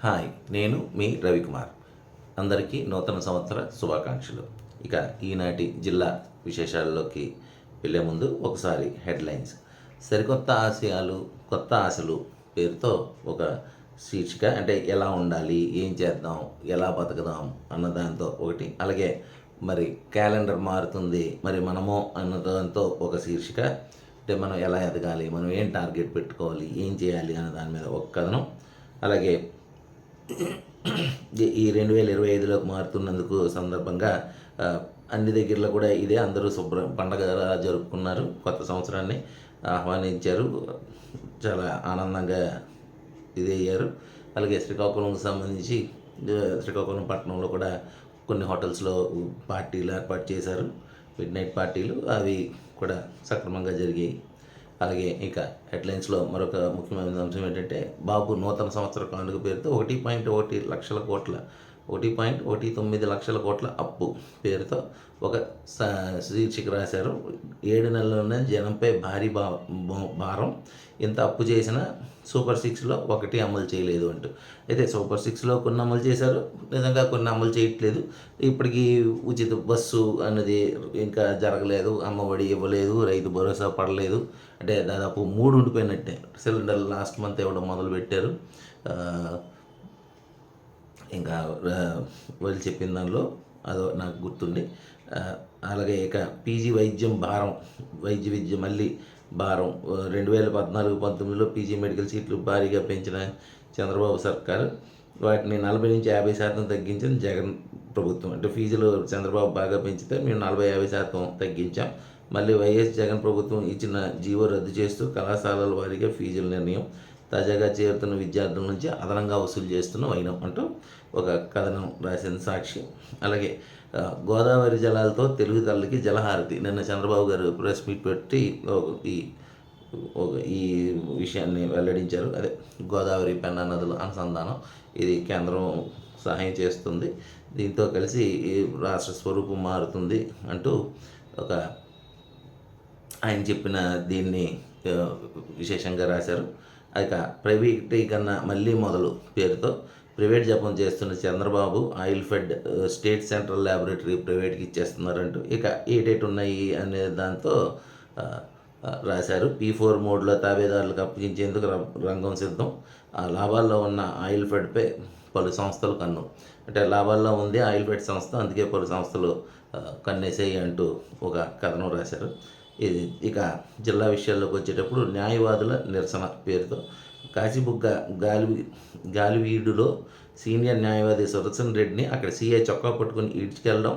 Hi నేను మీ రవికుమార్. అందరికీ నూతన సంవత్సర శుభాకాంక్షలు. ఇక ఈనాటి జిల్లా విశేషాల్లోకి వెళ్ళే ముందు ఒకసారి హెడ్లైన్స్. సరికొత్త ఆశయాలు కొత్త ఆశలు పేరుతో ఒక శీర్షిక అంటే ఎలా ఉండాలి ఏం చేద్దాం ఎలా బతకదాం అన్న దాంతో ఒకటి అలాగే మరి క్యాలెండర్ మారుతుంది మరి మనము అన్న దాంతో ఒక శీర్షిక. అంటే మనం ఎలా ఎదగాలి మనం ఏం టార్గెట్ పెట్టుకోవాలి ఏం చేయాలి అన్న దాని మీద ఒక కథనం. అలాగే ఈ- రెండు వేల ఇరవై ఐదులోకి మారుతున్నందుకు సందర్భంగా అన్ని దగ్గరలో కూడా ఇదే అందరూ శుభ్ర పండగ జరుపుకున్నారు కొత్త సంవత్సరాన్ని ఆహ్వానించారు. చాలా ఆనందంగా ఇది అయ్యారు. అలాగే శ్రీకాకుళంకి సంబంధించి శ్రీకాకుళం పట్టణంలో కూడా కొన్ని హోటల్స్లో పార్టీలు ఏర్పాటు చేశారు. మిడ్ నైట్ పార్టీలు అవి కూడా సక్రమంగా జరిగాయి. అలాగే ఇక హెడ్లైన్స్లో మరొక ముఖ్యమైన అంశం ఏంటంటే బాబు నూతన సంవత్సర కానుక పేరుతో ఒకటి పాయింట్ ఒకటి లక్షల కోట్ల ఒకటి పాయింట్ ఒకటి తొమ్మిది లక్షల కోట్ల అప్పు పేరుతో ఒక స- శీర్షిక రాశారు. ఏడు నెలల్లోనే జనంపై భారీ భా భారం. ఇంత అప్పు చేసినా సూపర్ సిక్స్లో ఒకటి అమలు చేయలేదు అంటూ. అయితే సూపర్ సిక్స్లో కొన్ని అమలు చేశారు. నిజంగా కొన్ని అమలు చేయట్లేదు. ఇప్పటికీ ఉచిత బస్సు అన్నది ఇంకా జరగలేదు. అమ్మఒడి ఇవ్వలేదు. రైతు భరోసా పడలేదు. అంటే దాదాపు మూడు ఉండిపోయినట్టే. సిలిండర్ లాస్ట్ మంత్ ఇవ్వడం మొదలు పెట్టారు ఇంకా వాళ్ళు చెప్పిన దానిలో అదో నాకు గుర్తుండి అలాగే ఇక పీజీ వైద్యం భారం వైద్య విద్య మళ్ళీ భారం. రెండు వేల పద్నాలుగు పంతొమ్మిదిలో పీజీ మెడికల్ సీట్లు భారీగా పెంచిన చంద్రబాబు సర్కారు. వాటిని నలభై నుంచి యాభై శాతం తగ్గించిన జగన్ ప్రభుత్వం. అంటే ఫీజులు చంద్రబాబు బాగా పెంచితే మేము నలభై యాభై శాతం తగ్గించాం. మళ్ళీ వైఎస్ జగన్ ప్రభుత్వం ఇచ్చిన జీవో రద్దు చేస్తూ కళాశాలల వారీగా ఫీజుల నిర్ణయం తాజాగా చేరుతున్న విద్యార్థుల నుంచి అదనంగా వసూలు చేస్తున్న వైనం అంటూ ఒక కథనం రాసిన సాక్షి. అలాగే గోదావరి జలాలతో తెలుగు తల్లికి జలహారతి. నిన్న చంద్రబాబు గారు ప్రెస్ మీట్ పెట్టి ఒక ఈ ఒక ఈ విషయాన్ని వెల్లడించారు. అదే గోదావరి పెన్నా నదుల అనుసంధానం ఇది కేంద్రం సహాయం చేస్తుంది. దీంతో కలిసి ఈ రాష్ట్ర స్వరూపం మారుతుంది అంటూ ఒక ఆయన చెప్పిన దీన్ని విశేషంగా రాశారు. ఇక ప్రైవేటీకరణ మళ్ళీ మొదలు పేరుతో ప్రైవేట్ జపం చేస్తున్న Chandrababu oil fed state central laboratory ప్రైవేట్కి ఇచ్చేస్తున్నారంటూ. ఇక ఏటేటి ఉన్నాయి అనే దాంతో రాశారు. పీ ఫోర్ మోడ్లో తాబేదారులకు అప్పగించేందుకు రం- రంగం సిద్ధం. ఆ లాభాల్లో ఉన్న ఆయిల్ ఫెడ్పై పలు సంస్థలు కన్ను. అంటే లాభాల్లో ఉంది ఆయిల్ ఫెడ్ సంస్థ అందుకే పలు సంస్థలు కన్నేసేయి అంటూ ఒక కథనం రాశారు. ఇది ఇక జిల్లా విషయాల్లోకి వచ్చేటప్పుడు న్యాయవాదుల నిరసన పేరుతో కాశీబుగ్గ గాలి గాలివీడులో సీనియర్ న్యాయవాది సుదర్శన్ రెడ్డిని అక్కడ సీఐ చొక్కా పట్టుకుని ఈడ్చుకెళ్ళడం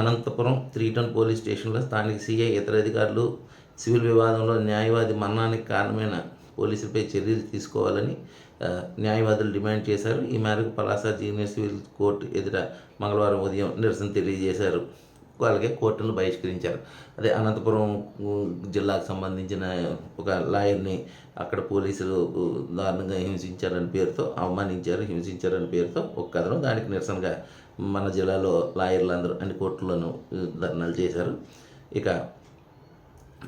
అనంతపురం త్రీ టౌన్ పోలీస్ స్టేషన్లో స్థానిక సీఐ ఇతర అధికారులు సివిల్ వివాదంలో న్యాయవాది మరణానికి కారణమైన పోలీసులపై చర్యలు తీసుకోవాలని న్యాయవాదులు డిమాండ్ చేశారు. ఈ మేరకు పలాస జీనియర్ సివిల్ కోర్టు ఎదుట మంగళవారం ఉదయం నిరసన తెలియజేశారు. అలాగే కోర్టును బహిష్కరించారు. అదే అనంతపురం జిల్లాకు సంబంధించిన ఒక లాయర్ని అక్కడ పోలీసులు దారుణంగా హింసించారని పేరుతో అవమానించారు హింసించారని పేరుతో ఒక కథనం దానికి నిరసనగా మన జిల్లాలో లాయర్లందరూ అన్ని కోర్టులను ధర్నాలు చేశారు. ఇక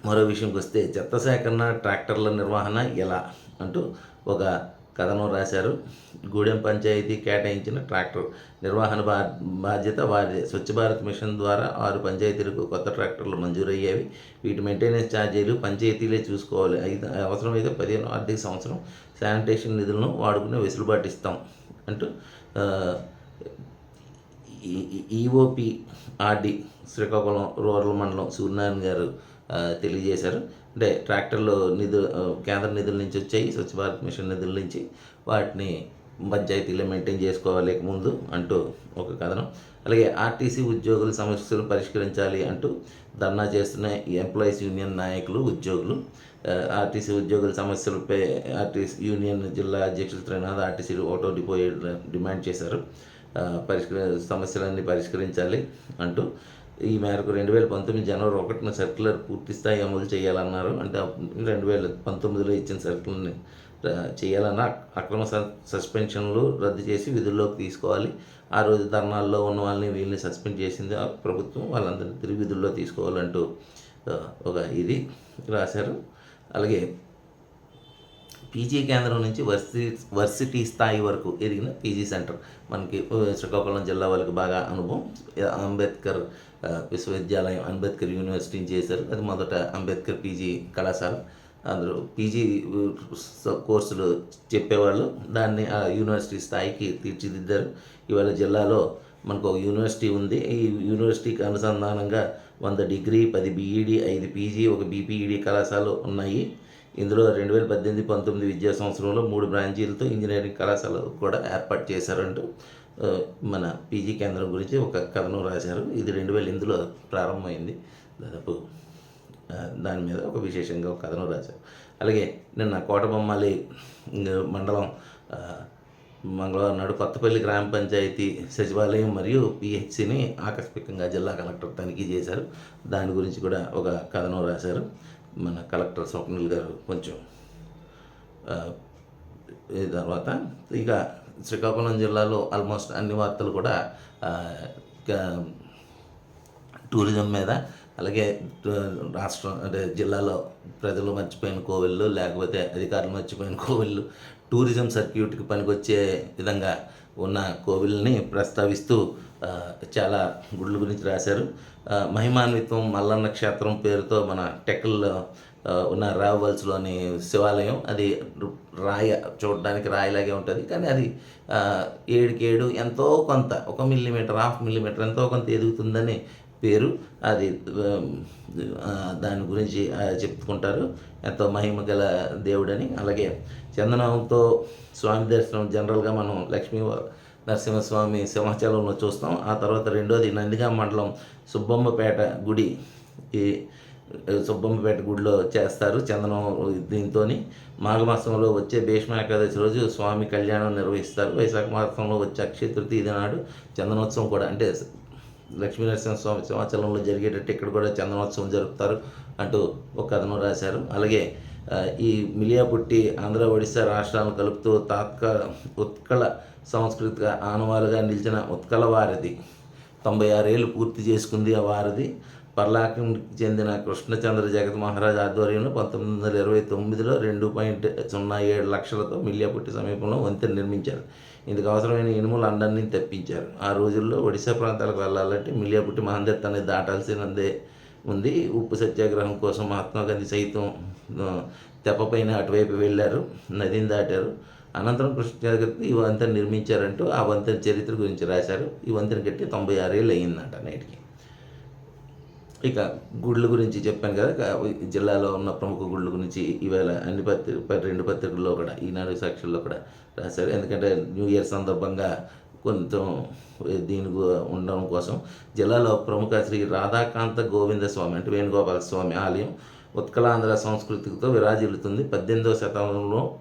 మరో విషయంకి వస్తే చెత్త సేకరణ ట్రాక్టర్ల నిర్వహణ ఎలా అంటూ ఒక కథనం రాశారు. గూడెం పంచాయతీ కేటాయించిన ట్రాక్టర్. నిర్వహణ బా బాధ్యత వారి స్వచ్ఛ భారత్ మిషన్ ద్వారా ఆరు పంచాయతీలకు కొత్త ట్రాక్టర్లు మంజూరయ్యేవి. వీటి మెయింటెనెన్స్ ఛార్జీలు పంచాయతీలే చూసుకోవాలి. అయితే అవసరమైతే పదిహేను ఆర్థిక సంవత్సరం శానిటేషన్ నిధులను వాడుకునే వెసులుబాటు ఇస్తాం అంటూ ఈఓపి ఆర్డి శ్రీకాకుళం రూరల్ మండలం సూర్యనారాయణ గారు తెలియజేశారు. అంటే ట్రాక్టర్లు నిధు కేంద్ర నిధుల నుంచి వచ్చాయి స్వచ్ఛ భారత్ మిషన్ నిధుల నుంచి. వాటిని పంచాయతీలో మెయింటైన్ చేసుకోవాలి ముందు అంటూ ఒక కథనం. అలాగే ఆర్టీసీ ఉద్యోగుల సమస్యలు పరిష్కరించాలి అంటూ ధర్నా చేస్తున్న ఎంప్లాయీస్ యూనియన్ నాయకులు ఉద్యోగులు. ఆర్టీసీ ఉద్యోగుల సమస్యలపై ఆర్టీసీ యూనియన్ జిల్లా అధ్యక్షులు త్రినాథ్ ఆర్టీసీ ఓటో డిపో డిమాండ్ చేశారు. పరిష్క పరిష్కరి సమస్యలన్నీ పరిష్కరించాలి అంటూ ఈ మేరకు రెండు వేల పంతొమ్మిది జనవరి ఒకటిన సర్క్యులర్ పూర్తి స్థాయి అమలు చేయాలన్నారు. అంటే రెండు వేల పంతొమ్మిదిలో ఇచ్చిన సర్క్యులర్ని చేయాలన్న అక్రమ స- సస్పెన్షన్లు రద్దు చేసి విధుల్లోకి తీసుకోవాలి. ఆ రోజు ధర్నాల్లో ఉన్న వాళ్ళని వీళ్ళని సస్పెండ్ చేసింది ఆ ప్రభుత్వం. వాళ్ళందరినీ తిరిగి విధుల్లో తీసుకోవాలంటూ ఒక ఇది రాశారు. అలాగే పీజీ కేంద్రం నుంచి వర్సిటీ వర్సిటీ స్థాయి వరకు ఎదిగిన పీజీ సెంటర్. మనకి శ్రీకాకుళం జిల్లా వాళ్ళకి బాగా అనుభవం. అంబేద్కర్ విశ్వవిద్యాలయం అంబేద్కర్ యూనివర్సిటీని చేశారు. అది మొదట అంబేద్కర్ పీజీ కళాశాల. అందులో పీజీ కోర్సులు చెప్పేవాళ్ళు. దాన్ని ఆ యూనివర్సిటీ స్థాయికి తీర్చిదిద్దారు. ఇవాళ జిల్లాలో మనకు ఒక యూనివర్సిటీ ఉంది. ఈ యూనివర్సిటీకి అనుసంధానంగా వంద డిగ్రీ పది బీఈడి ఐదు పీజీ ఒక బీపీఈడి కళాశాలలు ఉన్నాయి. ఇందులో రెండు వేల పద్దెనిమిది పంతొమ్మిది విద్యా సంవత్సరంలో మూడు బ్రాంచీలతో ఇంజనీరింగ్ కళాశాల కూడా ఏర్పాటు చేశారంటూ మన పీజీ కేంద్రం గురించి ఒక కథనం రాశారు. ఇది రెండు వేల ఎనిమిదిలో ప్రారంభమైంది. దాదాపు దాని మీద ఒక విశేషంగా ఒక కథనం రాశారు. అలాగే నిన్న కోటబొమ్మాలి మండలం మంగళవారం నాడు కొత్తపల్లి గ్రామ పంచాయతీ సచివాలయం మరియు పిహెచ్సిని ఆకస్మికంగా జిల్లా కలెక్టర్ తనిఖీ చేశారు. దాని గురించి కూడా ఒక కథనం రాశారు. మన కలెక్టర్ స్వప్నిల్ గారు కొంచెం తర్వాత ఇక శ్రీకాకుళం జిల్లాలో ఆల్మోస్ట్ అన్ని వార్తలు కూడా టూరిజం మీద అలాగే రాష్ట్రం అంటే జిల్లాలో ప్రజలు మర్చిపోయిన కోవిళ్ళు లేకపోతే అధికారులు మర్చిపోయిన కోవిళ్ళు టూరిజం సర్క్యూట్కి పనికొచ్చే విధంగా ఉన్న కోవిల్ని ప్రస్తావిస్తూ చాలా గుడ్ల గురించి రాశారు. మహిమాన్విత్వం మహిమాన్వితం మల్లన్న క్షేత్రం పేరుతో మన టెక్కల్లో ఉన్న రావల్స్లోని శివాలయం అది రాయ చూడడానికి రాయిలాగే ఉంటుంది. కానీ అది ఏడుకి ఏడు ఎంతో కొంత ఒక మిల్లీమీటర్ హాఫ్ మిల్లీమీటర్ ఎంతో కొంత ఎదుగుతుందని పేరు. అది దాని గురించి చెప్పుకుంటారు. ఎంతో మహిమ గల దేవుడని. అలాగే చందనంతో స్వామి దర్శనం జనరల్గా మనం లక్ష్మీ నరసింహస్వామి సింహాచలంలో చూస్తాం. ఆ తర్వాత రెండోది నందిగా మండలం సుబ్బమ్మపేట గుడి. ఈ సుబ్బమ్మపేట గుడిలో చేస్తారు చందనం దీంతో మాఘమాసంలో వచ్చే భీష్మ ఏకాదశి రోజు స్వామి కళ్యాణం నిర్వహిస్తారు. వైశాఖ మాసంలో వచ్చే అక్షయ తృతీయ నాడు చందనోత్సవం కూడా అంటే లక్ష్మీనరసింహ స్వామి సింహాచలంలో జరిగేటట్టు ఇక్కడ కూడా చందనోత్సవం జరుపుతారు అంటూ ఒక కథనం రాశారు. అలాగే ఈ మిలియాపుట్టి ఆంధ్ర ఒడిశా రాష్ట్రాలను కలుపుతూ తాత్క ఉత్కళ సాంస్కృతిక ఆనవాలుగా నిలిచిన ఉత్కళ వారధి తొంభై ఆరేళ్ళు పూర్తి చేసుకుంది ఆ వారధి. పర్లాకంకి చెందిన కృష్ణచంద్ర జగత్ మహారాజ్ ఆధ్వర్యంలో పంతొమ్మిది వందల ఇరవై తొమ్మిదిలో రెండు పాయింట్ సున్నా ఏడు లక్షలతో మిలియాపుట్టి సమీపంలో వంతెన నిర్మించారు. ఇందుకు అవసరమైన ఇనుములు అందరినీ తెప్పించారు. ఆ రోజుల్లో ఒడిశా ప్రాంతాలకు వెళ్ళాలంటే మిలియాపుట్టి మహందత్ అనేది దాటాల్సినదే ఉంది. ఉప్పు సత్యాగ్రహం కోసం మహాత్మా గాంధీ సైతం తెప్పపైన అటువైపు వెళ్ళారు నదిని దాటారు. అనంతరం కృష్ణ ఈ వంతెన నిర్మించారంటూ ఆ వంతెన చరిత్ర గురించి రాశారు. ఈ వంతెన కట్టి తొంభై ఆరేళ్ళు అయ్యిందంట నేటికి. ఇక గుళ్ళ గురించి చెప్పాను కదా జిల్లాలో ఉన్న ప్రముఖ గుళ్ళ గురించి ఈవేళ అన్ని పత్రిక రెండు పత్రికల్లో కూడా ఈనాడు సాక్షుల్లో కూడా రాశారు. ఎందుకంటే న్యూ ఇయర్ సందర్భంగా కొంచెం దీని గు- ఉండడం కోసం జిల్లాలో ప్రముఖ శ్రీ రాధాకాంత గోవింద స్వామి అంటే వేణుగోపాల స్వామి ఆలయం ఉత్కలాంధ్ర సంస్కృతితో విరాజిల్లుతుంది. పద్దెనిమిదవ శతాబ్దంలో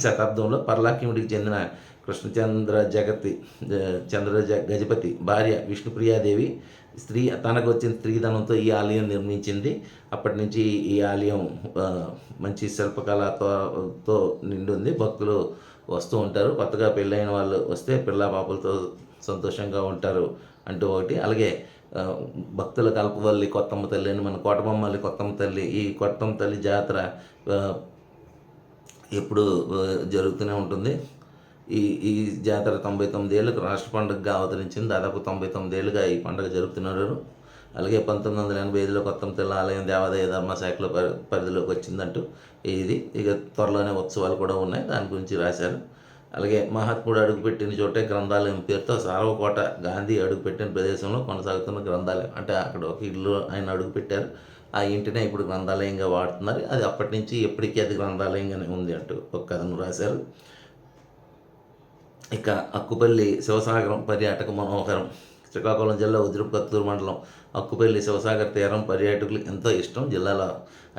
శతాబ్దంలో పర్లాక్యముడికి చెందిన కృష్ణచంద్ర జగతి చంద్ర జ- గజపతి భార్య విష్ణుప్రియాదేవి స్త్రీ తనకు వచ్చిన స్త్రీధనంతో ఈ ఆలయం నిర్మించింది. అప్పటి నుంచి ఈ ఆలయం మంచి శిల్పకళతో నిండి ఉంది. భక్తులు వస్తూ ఉంటారు. కొత్తగా పెళ్ళైన వాళ్ళు వస్తే పిల్ల పాపలతో సంతోషంగా ఉంటారు అంటూ ఒకటి. అలాగే భక్తుల కల్పవల్లి కొత్తమ్మ తల్లి అని మన కోటబొమ్మల్లి కొత్తమ్మ తల్లి. ఈ కొత్తమ్మ తల్లి జాతర ఎప్పుడు జరుగుతూనే ఉంటుంది. ఈ ఈ జాతర తొంభై తొమ్మిది ఏళ్ళకు రాష్ట్ర పండుగగా అవతరించింది. దాదాపు తొంభై తొమ్మిది ఏళ్ళుగా ఈ పండుగ జరుపుతున్నారు. అలాగే పంతొమ్మిది వందల ఎనభై ఐదులో కొత్త తెల్ల ఆలయం దేవాదాయ ధర్మశాఖలో పరి పరిధిలోకి వచ్చిందంటూ ఇది. ఇక త్వరలోనే ఉత్సవాలు కూడా ఉన్నాయి. దాని గురించి రాశారు. అలాగే మహాత్ముడు అడుగుపెట్టిన చోటే గ్రంథాలయం పేరుతో సార్వకోట గాంధీ అడుగుపెట్టిన ప్రదేశంలో కొనసాగుతున్న గ్రంథాలయం. అంటే అక్కడ ఒక ఇల్లు ఆయన అడుగుపెట్టారు. ఆ ఇంటినే ఇప్పుడు గ్రంథాలయంగా వాడుతున్నారు. అది అప్పటి నుంచి ఎప్పటికీ అది గ్రంథాలయంగానే ఉంది అంటూ ఒక కథను రాశారు. ఇక అక్కుపల్లి శివసాగరం పర్యాటక మనోహరం. శ్రీకాకుళం జిల్లా ఉద్రిపకత్తూరు మండలం అక్కుపల్లి శివసాగర్ తీరం పర్యాటకులు ఎంతో ఇష్టం. జిల్లాలో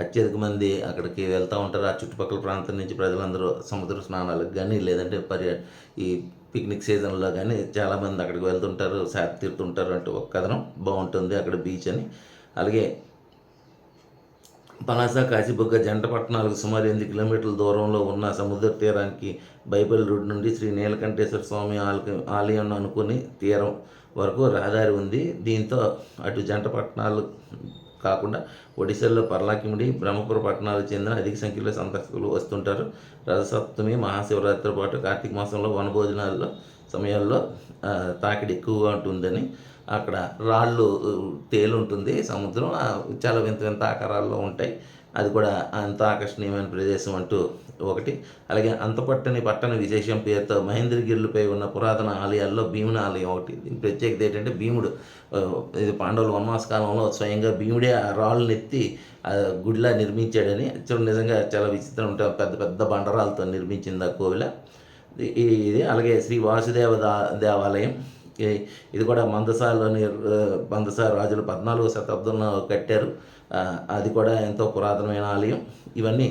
అత్యధిక మంది అక్కడికి వెళ్తూ ఉంటారు. ఆ చుట్టుపక్కల ప్రాంతం నుంచి ప్రజలందరూ సముద్ర స్నానాలకు కానీ లేదంటే పర్యా ఈ పిక్నిక్ సీజన్లో కానీ చాలామంది అక్కడికి వెళ్తుంటారు శాత తీరుతుంటారు అంటే ఒక కథనం బాగుంటుంది అక్కడ బీచ్ అని. అలాగే పలాస కాశీబుగ్గ జంట పట్టణాలకు సుమారు ఎనిమిది కిలోమీటర్ల దూరంలో ఉన్న సముద్ర తీరానికి బైబిల్ రోడ్ నుండి శ్రీ నీలకంఠేశ్వర స్వామి ఆలయం ఆలయం అనుకుని తీరం వరకు రహదారి ఉంది. దీంతో అటు జంట పట్టణాలు కాకుండా ఒడిశాలో పర్లాకిముడి బ్రహ్మపుర పట్టణాలకు చెందిన అధిక సంఖ్యలో సందర్శకులు వస్తుంటారు. రథసప్తమి మహాశివరాత్రితో పాటు కార్తీక మాసంలో వనభోజనాల్లో సమయాల్లో తాకిడి ఎక్కువగా ఉంటుందని అక్కడ రాళ్ళు తేలుంటుంది. తేలు ఉంటుంది సముద్రం చాలా వింత వింత ఆకారాల్లో ఉంటాయి. అది కూడా అంత ఆకర్షణీయమైన ప్రదేశం అంటూ ఒకటి. అలాగే అంతపట్టని పట్టణ విశేషం పేరుతో మహేంద్రగిరిలపై ఉన్న పురాతన ఆలయాల్లో భీముని ఆలయం ఒకటి. దీని ప్రత్యేకత ఏంటంటే భీముడు ఇది పాండవుల వనవాస కాలంలో స్వయంగా భీముడే ఆ రాళ్ళు నెత్తి గుడిలా నిర్మించాడని చూడండి నిజంగా చాలా విచిత్రం ఉంటాయి పెద్ద పెద్ద బండరాలతో నిర్మించింది ఆ కోవిల. ఇది- అలాగే శ్రీ వాసుదేవ దా- దేవాలయం. ఇది కూడా మందసాలోని మందసా రాజులు పద్నాలుగో శతాబ్దంలో కట్టారు. అది కూడా ఎంతో పురాతనమైన ఆలయం. ఇవన్నీ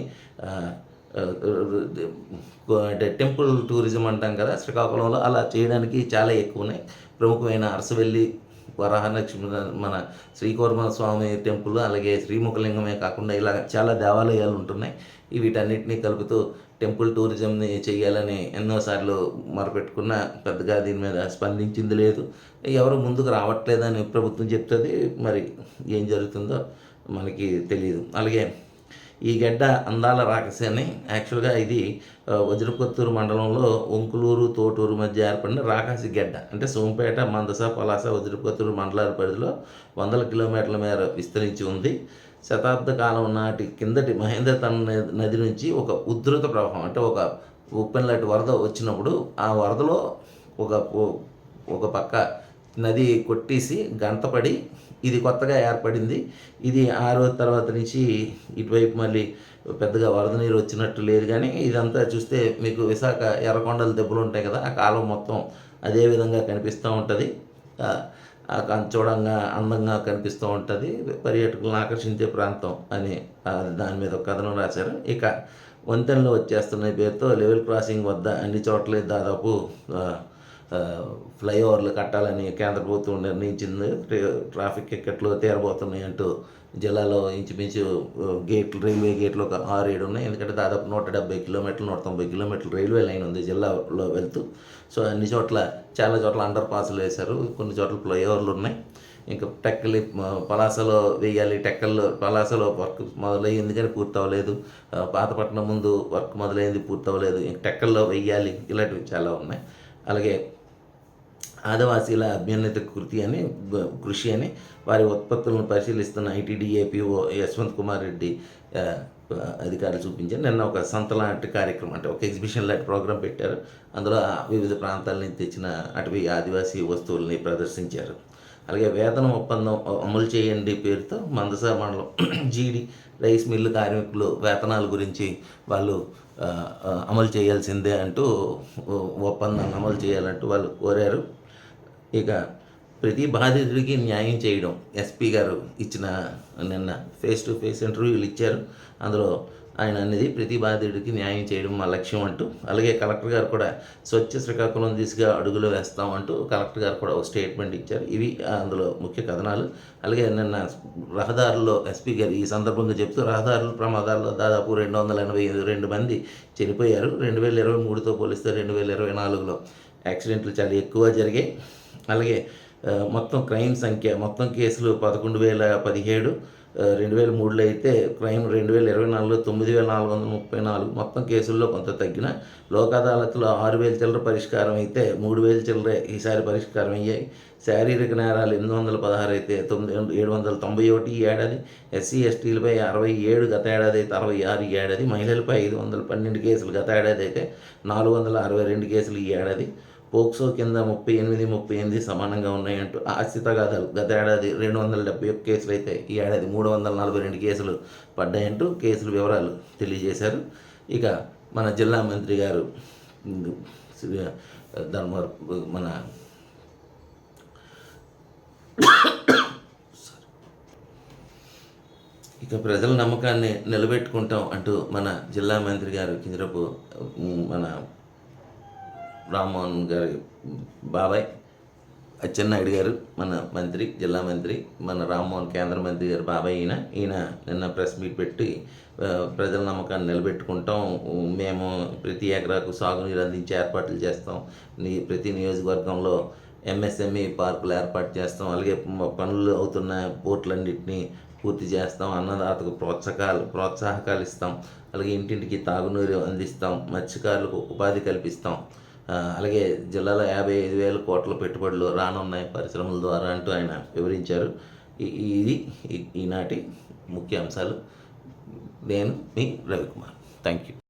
అంటే టెంపుల్ టూరిజం అంటాం కదా శ్రీకాకుళంలో అలా చేయడానికి చాలా ఎక్కువ ఉన్నాయి. ప్రముఖమైన అరసవెల్లి వరాహలక్ష్మి మన శ్రీకూర్మ స్వామి టెంపుల్ అలాగే శ్రీముఖలింగమే కాకుండా ఇలా చాలా దేవాలయాలు ఉంటున్నాయి. వీటన్నిటినీ కలుపుతూ టెంపుల్ టూరిజంని చేయాలని ఎన్నోసార్లు మొరపెట్టుకున్న పెద్దగా దీని మీద స్పందించింది లేదు. ఎవరు ముందుకు రావట్లేదని ప్రభుత్వం చెప్తుంది మరి ఏం జరుగుతుందో మనకి తెలియదు అలాగే ఈ గడ్డ అందాల రాకసి అని యాక్చువల్గా ఇది వజ్రకొత్తూరు మండలంలో ఒంకులూరు తోటూరు మధ్య ఏర్పడిన రాకాసి గడ్డ. అంటే సోంపేట మందస పలాస వజ్రకొత్తూరు మండలాల పరిధిలో వందల కిలోమీటర్ల మేర విస్తరించి ఉంది. శతాబ్ద కాలం నాటి కిందటి మహేంద్ర తన నది నుంచి ఒక ఉధృత ప్రవాహం అంటే ఒక ఉప్పెనలాంటి వరద వచ్చినప్పుడు ఆ వరదలో ఒక ఒక పక్క నది కొట్టేసి గంతపడి ఇది కొత్తగా ఏర్పడింది. ఇది ఆ రోజు తర్వాత నుంచి ఇటువైపు మళ్ళీ పెద్దగా వరద నీరు వచ్చినట్టు లేదు కానీ ఇదంతా చూస్తే మీకు విశాఖ ఎర్రకొండలు దెబ్బలు ఉంటాయి కదా ఆ కాలం మొత్తం అదే విధంగా కనిపిస్తూ ఉంటుంది. చూడంగా అందంగా కనిపిస్తూ ఉంటుంది. పర్యాటకులను ఆకర్షించే ప్రాంతం అని దాని మీద ఒక కథనం రాశారు. ఇక వంతెనలో వచ్చేస్తున్న పేరుతో లెవెల్ క్రాసింగ్ వద్ద అన్ని చోట్ల దాదాపు ఫ్లైఓవర్లు కట్టాలని కేంద్ర ప్రభుత్వం నిర్ణయించింది. ట్రాఫిక్ ఎక్కట్లు తీరబోతున్నాయి అంటూ జిల్లాలో ఇంచుమించు గేట్లు రైల్వే గేట్లు ఒక ఆరు ఏడు ఉన్నాయి. ఎందుకంటే దాదాపు నూట డెబ్బై కిలోమీటర్లు నూట తొంభై కిలోమీటర్లు రైల్వే లైన్ ఉంది జిల్లాలో వెళ్తూ. సో అన్ని చోట్ల చాలా చోట్ల అండర్ పాస్లు వేశారు. కొన్ని చోట్ల ఫ్లైఓవర్లు ఉన్నాయి. ఇంకా టెక్కలి పలాసలో వేయాలి టెక్కల్లో పలాసలో వర్క్ మొదలయ్యింది కానీ పూర్తవ్వలేదు. పాతపట్నం ముందు వర్క్ మొదలైంది పూర్తి అవ్వలేదు ఇంకా టెక్కల్లో వెయ్యాలి ఇలాంటివి చాలా ఉన్నాయి. అలాగే ఆదివాసీల అభ్యున్నత కృతి అని కృషి అని వారి ఉత్పత్తులను పరిశీలిస్తున్న ఐటీడీఏపీఓ యశ్వంత్ కుమార్ రెడ్డి అధికారులు చూపించారు. నిన్న ఒక సంత లాంటి కార్యక్రమం అంటే ఒక ఎగ్జిబిషన్ లాంటి ప్రోగ్రాం పెట్టారు. అందులో వివిధ ప్రాంతాల నుంచి తెచ్చిన అటవీ ఆదివాసీ వస్తువుల్ని ప్రదర్శించారు. అలాగే వేతన ఒప్పందం అమలు చేయండి పేరుతో మందస మండలం జీడి రైస్ మిల్లు కార్మికులు వేతనాల గురించి వాళ్ళు అమలు చేయాల్సిందే అంటూ ఒప్పందాన్ని అమలు చేయాలంటూ వాళ్ళు కోరారు. ఇక ప్రతి బాధితుడికి న్యాయం చేయడం. ఎస్పీ గారు ఇచ్చిన నిన్న ఫేస్ టు ఫేస్ ఇంటర్వ్యూలు ఇచ్చారు. అందులో ఆయన అనేది ప్రతి బాధితుడికి న్యాయం చేయడం మా లక్ష్యం అంటూ అలాగే కలెక్టర్ గారు కూడా స్వచ్ఛ శ్రీకాకుళం దిశగా అడుగులు వేస్తాం అంటూ కలెక్టర్ గారు కూడా ఒక స్టేట్మెంట్ ఇచ్చారు. ఇవి అందులో ముఖ్య కథనాలు. అలాగే నిన్న రహదారుల్లో ఎస్పీ గారు ఈ సందర్భంగా చెప్తూ రహదారుల ప్రమాదాల్లో దాదాపు రెండు వందల ఎనభై రెండు మంది చనిపోయారు. రెండు వేల ఇరవై మూడుతో పోలిస్తే రెండు వేల ఇరవై నాలుగులో యాక్సిడెంట్లు చాలా ఎక్కువ జరిగాయి. అలాగే మొత్తం క్రైమ్ సంఖ్య మొత్తం కేసులు పదకొండు వేల పదిహేడు రెండు వేల మూడులో అయితే క్రైమ్ రెండు వేల ఇరవై నాలుగులో తొమ్మిది వేల నాలుగు వందల ముప్పై నాలుగు. మొత్తం కేసుల్లో కొంత తగ్గిన లోక్ అదాలత్లో ఆరు వేల చిల్లర పరిష్కారం అయితే మూడు వేల చిల్లర ఈసారి పరిష్కారం అయ్యాయి. శారీరక నేరాలు ఎనిమిది వందల పదహారు అయితే తొమ్మిది ఏడు వందల తొంభై ఒకటి ఈ ఏడాది ఎస్సీ ఎస్టీలపై అరవై ఏడు గత ఏడాది అయితే అరవై ఆరు ఈ ఏడాది మహిళలపై ఐదు వందల పన్నెండు కేసులు గత ఏడాది అయితే నాలుగు వందల అరవై రెండు కేసులు ఈ ఏడాది. పోక్సో కింద ముప్పై ఎనిమిది ముప్పై ఎనిమిది సమానంగా ఉన్నాయంటూ ఆస్తి తగాదాలు గత ఏడాది రెండు వందల డెబ్బై ఒక్క కేసులు అయితే ఈ ఏడాది మూడు వందల నలభై రెండు కేసులు పడ్డాయంటూ కేసుల వివరాలు తెలియజేశారు. ఇక మన జిల్లా మంత్రి గారు ఉమ్, మన ఇక ప్రజల నమ్మకాన్ని నిలబెట్టుకుంటాం అంటూ మన జిల్లా మంత్రి గారు కిందరపు మన రామ్మోహన్ గారి బాబాయ్ అచ్చెన్నాయుడు గారు మన మంత్రి జిల్లా మంత్రి మన రామ్మోహన్ కేంద్ర మంత్రి గారు బాబాయ్ ఈయన. ఈయన నిన్న ప్రెస్ మీట్ పెట్టి ప్రజల నమ్మకాన్ని నిలబెట్టుకుంటాం. మేము ప్రతి ఎకరాకు సాగునీరు అందించే ఏర్పాట్లు చేస్తాం. నీ ప్రతి నియోజకవర్గంలో ఎంఎస్ఎంఈ పార్కులు ఏర్పాటు చేస్తాం. అలాగే పనులు అవుతున్న పోర్ట్లన్నింటినీ పూర్తి చేస్తాం. అన్నదాతకు ప్రోత్సాహాలు ప్రోత్సాహకాలు ఇస్తాం. అలాగే ఇంటింటికి తాగునీరు అందిస్తాం. మత్స్యకారులకు ఉపాధి కల్పిస్తాం. అలాగే జిల్లాలో యాభై ఐదు వేల కోట్ల పెట్టుబడులు రానున్నాయి పరిశ్రమల ద్వారా అంటూ ఆయన వివరించారు. ఈ- ఇది ఈ- ఈనాటి ముఖ్య అంశాలు. నేను మీ రవికుమార్. Thank you